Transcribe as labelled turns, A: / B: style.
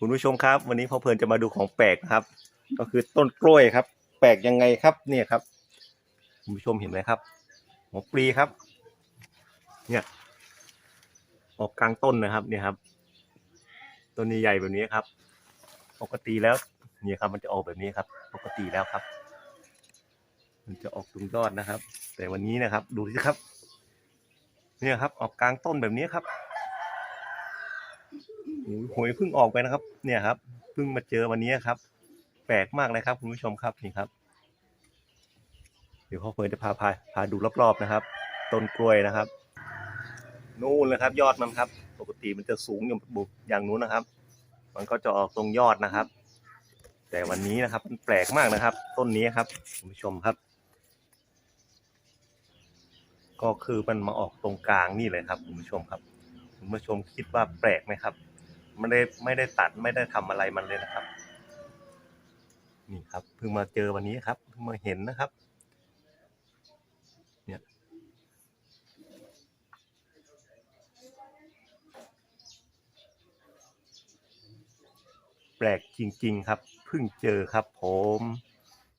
A: คุณผู้ชมครับ วันนี้พ่อเพลินจะมาดูของแปลกนะครับ ก็คือต้นกล้วยครับ แปลกยังไงครับเนี่ยครับ คุณผู้ชมเห็นไหมครับหัวปลีครับ เนี่ย ออกกลางต้นนะครับ เนี่ยครับต้นนี้ใหญ่แบบนี้ครับ ปกติแล้วเนี่ยครับ มันจะออกแบบนี้ครับ ปกติแล้วครับ มันจะออกตรงยอดนะครับ แต่วันนี้นะครับ ดูสิครับ เนี่ยครับ ออกกลางต้นแบบนี้ครับ หวยเพิ่งออกไปนะครับ เนี่ยครับเพิ่งมาเจอวันนี้ครับ แปลกมากเลยครับ คุณผู้ชมครับนี่ครับ เดี๋ยวพ่อเฟิร์นจะพาพาพาดูรอบๆนะครับต้นกล้วยนะครับ นู่นเลยครับ ยอดมันครับ ปกติมันจะสูงอย่างบุกอย่างนู้นนะครับ มันก็จะออกตรงยอดนะครับ แต่วันนี้นะครับมันแปลกมากนะครับ ต้นนี้ครับคุณผู้ชมครับ ก็คือมันมาออกตรงกลางนี่เลยครับคุณผู้ชมครับคุณผู้ชมคิดว่าแปลกไหมครับ ไม่ได้ไม่ได้ตัดไม่ได้ทำอะไรมันเลยนะครับ นี่ครับเพิ่งมาเจอวันนี้ครับเพิ่งมาเห็นนะครับ เนี่ยแปลกจริง ๆ ครับเพิ่งเจอครับผม